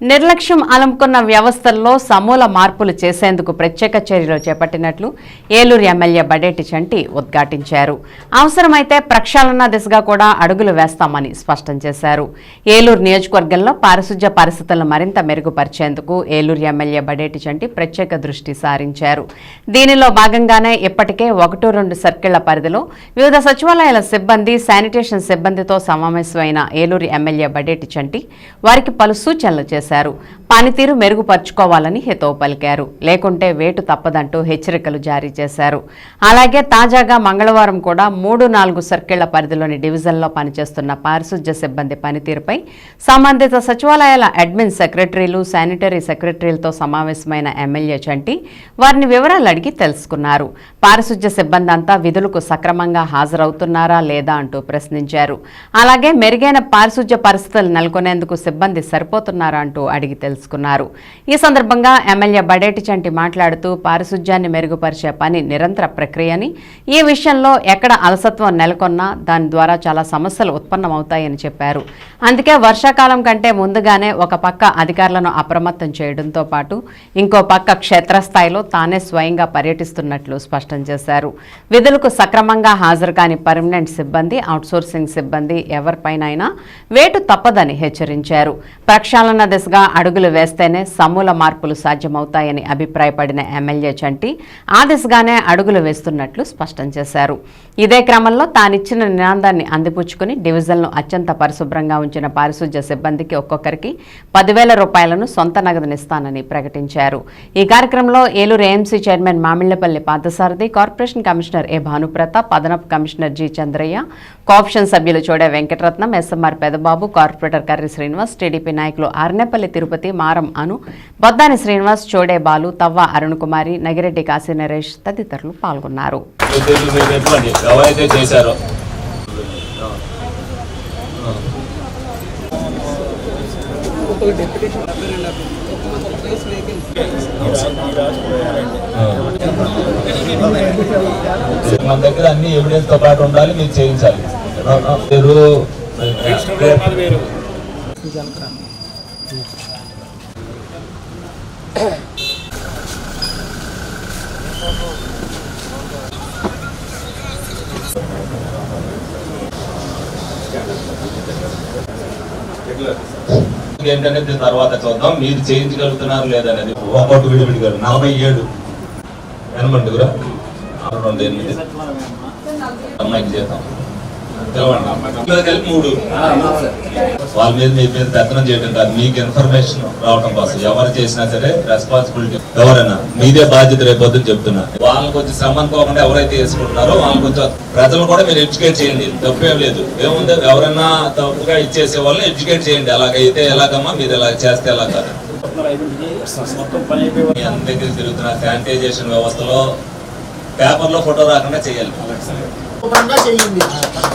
నిర్లక్ష్యం అలంకున్న వ్యవస్థల్లో సమూల మార్పులు చేసేందుకు ప్రత్యేక చర్యలు చేపట్టినట్లు ఏలూరు ఎమ్మెల్యే బడేటి చంటి ఉద్ఘాటించారు. అవసరమైతే ప్రక్షాళన దిశగా కూడా అడుగులు వేస్తామని స్పష్టం చేశారు. ఏలూరు నియోజకవర్గంలో పారిశుధ్య పరిస్థితులను మరింత మెరుగుపరిచేందుకు ఏలూరు ఎమ్మెల్యే బడేటి చంటి ప్రత్యేక దృష్టి సారించారు. దీనిలో భాగంగానే ఇప్పటికే ఒకటో రెండు సర్కిళ్ళ పరిధిలో వివిధ సచివాలయాల సిబ్బంది శానిటేషన్ సిబ్బందితో సమావేశమైన ఏలూరు ఎమ్మెల్యే బడేటి చంటి వారికి పలు సూచనలు చేశారు. చేశారు. పనితీరు మెరుగుపరుచుకోవాలని హితవు పలికారు. లేకుంటే వేటు తప్పదంటూ హెచ్చరికలు జారీ చేశారు. అలాగే తాజాగా మంగళవారం కూడా మూడు నాలుగు సర్కిళ్ళ పరిధిలోని డివిజన్లో పనిచేస్తున్న పారిశుధ్య సిబ్బంది పనితీరుపై సంబంధిత సచివాలయాల అడ్మిన్ సెక్రటరీలు శానిటరీ సెక్రటరీలతో సమావేశమైన ఎమ్మెల్యే చంటి వారిని వివరాలు అడిగి తెలుసుకున్నారు. పారిశుధ్య సిబ్బంది అంతా విధులకు సక్రమంగా హాజరవుతున్నారా లేదా అంటూ ప్రశ్నించారు. అలాగే మెరుగైన పారిశుధ్య పరిస్థితులు నెలకొనేందుకు సిబ్బంది సరిపోతున్నారా అంటూ అడిగి తెలుసు. తెలుసుకున్నారు ఈ సందర్భంగా ఎమ్మెల్యే బడేటి చంటి మాట్లాడుతూ పారిశుధ్యాన్ని మెరుగుపరిచే పని నిరంతర ప్రక్రియని ఈ విషయంలో ఎక్కడ అలసత్వం నెలకొన్నా దాని ద్వారా చాలా సమస్యలు ఉత్పన్నమవుతాయని చెప్పారు. అందుకే వర్షాకాలం కంటే ముందుగానే ఒక పక్క అధికారులను అప్రమత్తం చేయడంతో పాటు ఇంకో పక్క క్షేత్రస్థాయిలో తానే స్వయంగా పర్యటిస్తున్నట్లు స్పష్టం చేశారు. విధులకు సక్రమంగా హాజరు కాని పర్మనెంట్ సిబ్బంది అవుట్సోర్సింగ్ సిబ్బంది ఎవరిపైనైనా వేటు తప్పదని హెచ్చరించారు. ప్రక్షాళన దిశగా అడుగులు వేస్తేనే సమూల మార్పులు సాధ్యమవుతాయని అభిప్రాయపడిన ఎమ్మెల్యే చంటి ఆ దిశగానే అడుగులు వేస్తున్నట్లు స్పష్టం చేశారు. ఇదే క్రమంలో తానిచ్చిన నినాదాన్ని అందిపుచ్చుకుని డివిజన్ను అత్యంత పరిశుభ్రంగా ఉంచిన పారిశుధ్య సిబ్బందికి ఒక్కొక్కరికి పదివేల రూపాయలను సొంత నగదునిస్తానని ప్రకటించారు. ఈ కార్యక్రమంలో Eluru AMC chairman Mamillapalli Parthasarathi corporation commissioner A Bhanuprathap అదనపు కమిషనర్ జి చంద్రయ్య కోఆప్షన్ సభ్యులు Chode Venkataratnam SMR Pedababu corporator Karri Srinivas TDP నాయకులు ఆర్నేపల్లి తిరుపతి మారం అను. బొద్దాని శ్రీనివాస్ చోడే బాలు తవ్వ అరుణ్ కుమారి నగిరెడ్డి కాశీ నరేష్ తదితరులు పాల్గొన్నారు. మన దగ్గర అన్ని ఎవిడెన్స్తో పాటు ఉండాలి మీరు చేయించాలి. మీరు ఏంటనేది తర్వాత చూద్దాం. మీరు చేయించగలుగుతున్నారు లేదనేది. ఒకటి విడివిడిగా నలభై ఏడు. ఎనమండుగురా రెండు ఎనిమిది. అమ్మాయికి చేద్దాం. మూడు. వాళ్ళ మీద మీ మీద పెత్తనం కాదు. మీకు ఇన్ఫర్మేషన్ రావడం కోసం. ఎవరు చేసినా సరే రెస్పాన్సిబిలిటీ ఎవరైనా. మీదే బాధ్యత రేపొద్దు చెప్తున్నా. వాళ్ళని కొంచెం శ్రమ అనుకోకుండా ఎవరైతే వేసుకుంటున్నారో వాళ్ళని కొంచెం ప్రజలు కూడా మీరు ఎడ్యుకేట్ చేయండి. తప్పేం లేదు. ఏముంది? ఎవరైనా తప్పుగా ఇచ్చేసే వాళ్ళని ఎడ్యుకేట్ చేయండి. అలాగైతే ఎలాగమ్మా మీరు ఇలా చేస్తే ఎలా కాదు. అందరి దగ్గర తిరుగుతున్న శానిటైజేషన్ వ్యవస్థలో పేపర్లో ఫోటో రాకుండా చేయాలి. శుభ్రంగా చేయండి.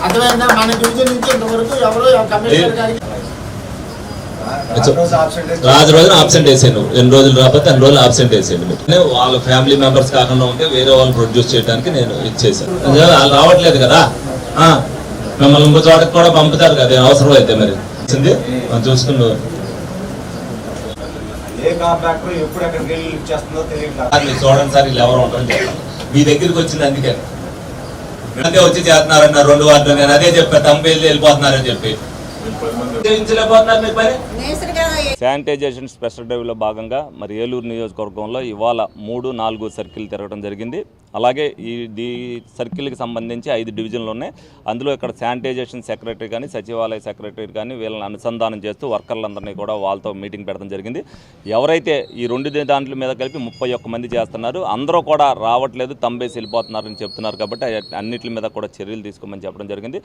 అర్థమైందా? మన డివిజన్ నుంచి ఇంతవరకు ఎవరో కమిషనర్ గారికి రాజు రోజున ఆబ్సెంట్ వేసాను ఎన్ని రోజులు రాకపోతే అన్ని రోజులు ఆబ్సెంట్ వేసాను మీరు వాళ్ళ ఫ్యామిలీ మెంబర్స్ కాకుండా ఉంటే వేరే వాళ్ళు ప్రొడ్యూస్ చేయడానికి నేను ఇచ్చేసాను వాళ్ళు రావట్లేదు కదా? ఆ, మిమ్మల్ని ఇంకో చోటకి కూడా పంపుతారు కదా? అవసరం అయితే మరి మీరు చూడండి సార్ వీళ్ళు ఎవరు ఉంటారని చెప్పాను మీ దగ్గరికి వచ్చింది అందుకే అదే వచ్చి చేస్తున్నారన్న రెండు వార్లు నేను అదే చెప్పా తంబేళ్ళు వెళ్ళిపోతున్నారని చెప్పి. శానిటైజేషన్ స్పెషల్ డ్రైవ్లో భాగంగా మరి ఏలూరు నియోజకవర్గంలో ఇవాళ మూడు నాలుగు సర్కిల్ తిరగడం జరిగింది. అలాగే ఈ దీ సర్కిల్కి సంబంధించి ఐదు డివిజన్లు ఉన్నాయి. అందులో ఇక్కడ శానిటైజేషన్ సెక్రటరీ కానీ సచివాలయ సెక్రటరీ కానీ వీళ్ళని అనుసంధానం చేస్తూ వర్కర్లందరినీ కూడా వాళ్ళతో మీటింగ్ పెట్టడం జరిగింది. ఎవరైతే ఈ రెండు దాంట్ల మీద కలిపి ముప్పై ఒక్క మంది చేస్తున్నారు అందరూ కూడా రావట్లేదు తంబేసి వెళ్ళిపోతున్నారని చెప్తున్నారు కాబట్టి అన్నిటి మీద కూడా చర్యలు తీసుకోమని చెప్పడం జరిగింది.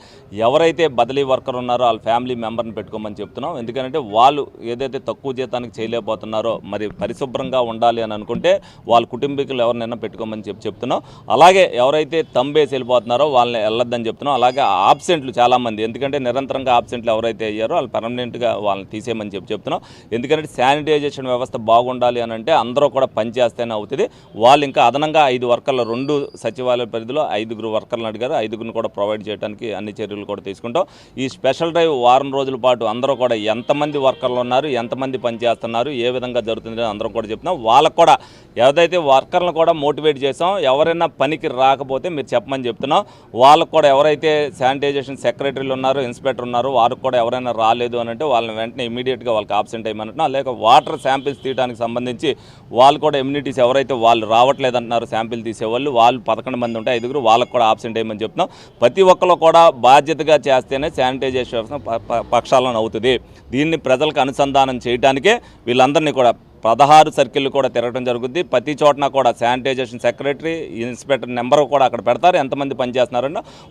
ఎవరైతే బదిలీ వర్కర్ ఉన్నారో వాళ్ళ ఫ్యామిలీ మెంబర్ని పెట్టుకోమని చెప్తున్నాం. ఎందుకంటే వాళ్ళు ఏదైతే తక్కువ జీతానికి చేయలేకపోతున్నారో మరి పరిశుభ్రంగా ఉండాలి అని అనుకుంటే వాళ్ళ కుటుంబీకులు ఎవరినైనా పెట్టుకోమని చెప్పి చెప్తున్నాం. అలాగే ఎవరైతే తంబేసి వెళ్ళిపోతున్నారో వాళ్ళని వెళ్ళొద్దని చెప్తున్నాం. అలాగే ఆబ్సెంట్లు చాలామంది ఎందుకంటే నిరంతరంగా ఆబ్సెంట్లు ఎవరైతే అయ్యారో వాళ్ళు పర్మనెంట్గా వాళ్ళని తీసేయమని చెప్పి చెప్తున్నాం. ఎందుకంటే శానిటైజేషన్ వ్యవస్థ బాగుండాలి అని అంటే అందరూ కూడా పనిచేస్తేనే అవుతుంది. వాళ్ళు ఇంకా అదనంగా ఐదు వర్కర్లు రెండు సచివాలయ పరిధిలో ఐదుగురు వర్కర్లను అడిగారు. ఐదుగురిని కూడా ప్రొవైడ్ చేయడానికి అన్ని చర్యలు కూడా తీసుకుంటాం. ఈ స్పెషల్ డ్రైవ్ వారం రోజుల పాటు అందరూ కూడా ఎంతమంది వర్కర్లు ఉన్నారు ఎంతమంది పనిచేస్తున్నారు ఏ విధంగా జరుగుతుంది అందరం కూడా చెప్తున్నాం. వాళ్ళకు కూడా ఏదైతే వర్కర్లను కూడా మోటివేట్ చేసాం ఎవరైనా పనికి రాకపోతే మీరు చెప్పమని చెప్తున్నాం. వాళ్ళకు కూడా ఎవరైతే శానిటైజేషన్ సెక్రటరీలు ఉన్నారో ఇన్స్పెక్టర్ ఉన్నారు వారికి కూడా ఎవరైనా రాలేదు అని అంటే వాళ్ళని వెంటనే ఇమీడియట్గా వాళ్ళకి ఆబ్సెంట్ అయ్యమంటున్నాం లేక వాటర్ శాంపిల్స్ తీయడానికి సంబంధించి వాళ్ళు కూడా ఇమ్యూనిటీస్ ఎవరైతే వాళ్ళు రావట్లేదంటున్నారు శాంపిల్ తీసేవాళ్ళు వాళ్ళు పదకొండు మంది ఉంటే ఐదుగురు వాళ్ళకు కూడా ఆబ్సెంట్ అయ్యమని చెప్తున్నాం. ప్రతి ఒక్కరు కూడా బాధ్యతగా చేస్తేనే శానిటైజేషన్ వ్యవస్థ ప- పక్షాలను అవుతుంది దీన్ని ప్రజలకు అనుసంధానం చేయడానికే వీళ్ళందరినీ కూడా పదహారు సర్కిల్ కూడా తిరగడం జరుగుద్ది. ప్రతి చోటన కూడా శానిటైజేషన్ సెక్రటరీ ఇన్స్పెక్టర్ నెంబర్ కూడా అక్కడ పెడతారు. ఎంతమంది పనిచేస్తున్నారో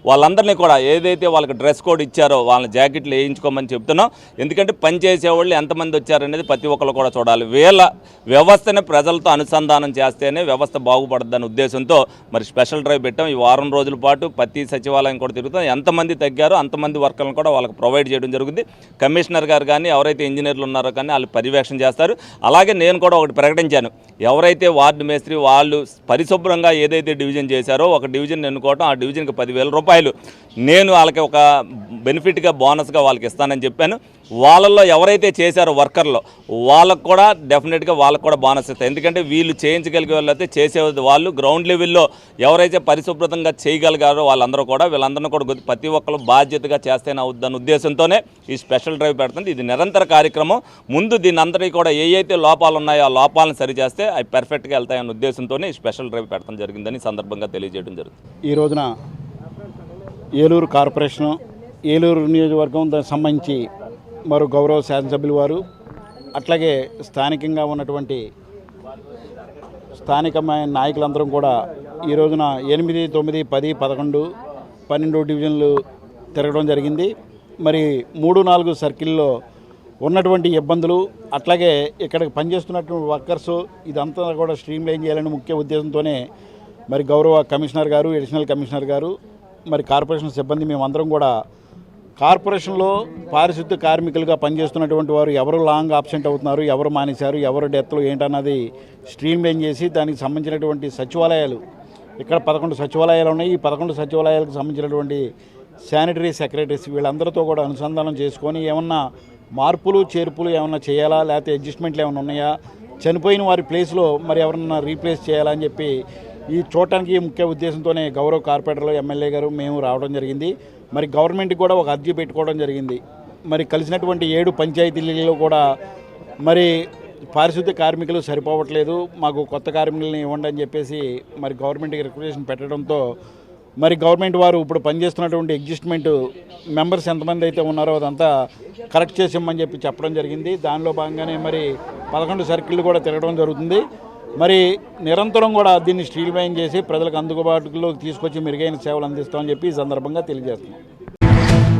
వాళ్ళందరినీ కూడా ఏదైతే వాళ్ళకి డ్రెస్ కోడ్ ఇచ్చారో వాళ్ళ జాకెట్లు వేయించుకోమని చెప్తున్నాం. ఎందుకంటే పని చేసేవాళ్ళు ఎంతమంది వచ్చారనేది ప్రతి ఒక్కరు కూడా చూడాలి. వీళ్ళ వ్యవస్థని ప్రజలతో అనుసంధానం చేస్తేనే వ్యవస్థ బాగుపడద్దనే ఉద్దేశంతో మరి స్పెషల్ డ్రైవ్ పెట్టాం. ఈ వారం రోజుల పాటు ప్రతి సచివాలయం కూడా తిరుగుతాం. ఎంతమంది తగ్గారో అంతమంది వర్కర్లను కూడా వాళ్ళకి ప్రొవైడ్ చేయడం జరుగుతుంది కమిషనర్ గారు కానీ ఎవరైతే ఇంజనీర్లు ఉన్నారో కానీ వాళ్ళు పర్యవేక్షణ చేస్తారు. అలాగే నేను కూడా ఒకటి ప్రకటించాను. ఎవరైతే వార్డు మేస్త్రి వాళ్ళు పరిశుభ్రంగా ఏదైతే డివిజన్ చేశారో ఒక డివిజన్ ఎన్నుకోవటం ఆ డివిజన్కి పదివేల రూపాయలు. నేను వాళ్ళకి ఒక బెనిఫిట్గా బోనస్గా వాళ్ళకి ఇస్తానని చెప్పాను. వాళ్ళల్లో ఎవరైతే చేశారో వర్కర్లో వాళ్ళకు కూడా డెఫినెట్గా వాళ్ళకు కూడా బోనస్ ఇస్తాయి ఎందుకంటే వీళ్ళు చేయించగలిగే వాళ్ళైతే చేసేది వాళ్ళు గ్రౌండ్ లెవెల్లో ఎవరైతే పరిశుభ్రతంగా చేయగలిగారో వాళ్ళందరూ కూడా వీళ్ళందరినీ కూడా ప్రతి ఒక్కరు బాధ్యతగా చేస్తేనే అవుద్దన్న ఉద్దేశంతోనే ఈ స్పెషల్ డ్రైవ్ పెడుతుంది. ఇది నిరంతర కార్యక్రమం. ముందు దీని అందరికీ కూడా ఏ లోపాలు ఉన్నాయో ఆ లోపాలను సరిచేస్తే అవి పర్ఫెక్ట్గా వెళ్తాయన్న ఉద్దేశంతోనే ఈ స్పెషల్ డ్రైవ్ పెట్టడం జరిగిందని సందర్భంగా తెలియజేయడం జరుగుతుంది. ఈ రోజున ఏలూరు కార్పొరేషను ఏలూరు నియోజకవర్గం దానికి సంబంధించి మరో గౌరవ శాసనసభ్యులు వారు అట్లాగే స్థానికంగా ఉన్నటువంటి స్థానికమైన నాయకులందరం కూడా ఈ రోజున ఎనిమిది తొమ్మిది పది పదకొండు పన్నెండు డివిజన్లు తిరగడం జరిగింది. మరి మూడు నాలుగు సర్కిల్లో ఉన్నటువంటి ఇబ్బందులు అట్లాగే ఇక్కడ పనిచేస్తున్నటువంటి వర్కర్స్ ఇదంతా కూడా స్ట్రీమ్ లైన్ చేయాలని ముఖ్య ఉద్దేశంతోనే మరి గౌరవ కమిషనర్ గారు అడిషనల్ కమిషనర్ గారు మరి కార్పొరేషన్ సిబ్బంది మేమందరం కూడా కార్పొరేషన్లో పారిశుద్ధ్య కార్మికులుగా పనిచేస్తున్నటువంటి వారు ఎవరు లాంగ్ ఆబ్సెంట్ అవుతున్నారు ఎవరు మానేశారు ఎవరు డెత్లు ఏంటన్నది స్ట్రీమ్ లైన్ చేసి దానికి సంబంధించినటువంటి సచివాలయాలు ఇక్కడ పదకొండు సచివాలయాలు ఉన్నాయి. ఈ పదకొండు సచివాలయాలకు సంబంధించినటువంటి శానిటరీ సెక్రటరీస్ వీళ్ళందరితో కూడా అనుసంధానం చేసుకొని ఏమన్నా మార్పులు చేర్పులు ఏమన్నా చేయాలా లేకపోతే అడ్జస్ట్మెంట్లు ఏమైనా ఉన్నాయా? చనిపోయిన వారి ప్లేస్లో మరి ఎవరన్నా రీప్లేస్ చేయాలా అని చెప్పి ఈ చూడటానికి ముఖ్య ఉద్దేశంతోనే గౌరవ కార్పొరేటర్లు ఎమ్మెల్యే గారు మేము రావడం జరిగింది. మరి గవర్నమెంట్కి కూడా ఒక అర్జీ పెట్టుకోవడం జరిగింది. మరి కలిసినటువంటి ఏడు పంచాయతీలలో కూడా మరి పారిశుద్ధ్య కార్మికులు సరిపోవట్లేదు మాకు కొత్త కార్మికులను ఇవ్వండి అని చెప్పేసి మరి గవర్నమెంట్కి రిక్వెస్ట్ పెట్టడంతో మరి గవర్నమెంట్ వారు ఇప్పుడు పనిచేస్తున్నటువంటి ఎగ్జిస్ట్మెంట్ మెంబర్స్ ఎంతమంది అయితే ఉన్నారో అదంతా కరెక్ట్ చేసి ఇమ్మని చెప్పి చెప్పడం జరిగింది. దానిలో భాగంగానే మరి పదకొండు సర్కిళ్ళు కూడా తిరగడం జరుగుతుంది. మరి నిరంతరం కూడా దీన్ని స్టీల్ లైన్ చేసి ప్రజలకు అందుబాటులోకి తీసుకొచ్చి మెరుగైన సేవలు అందిస్తామని చెప్పి ఈ సందర్భంగా తెలియజేస్తున్నాం.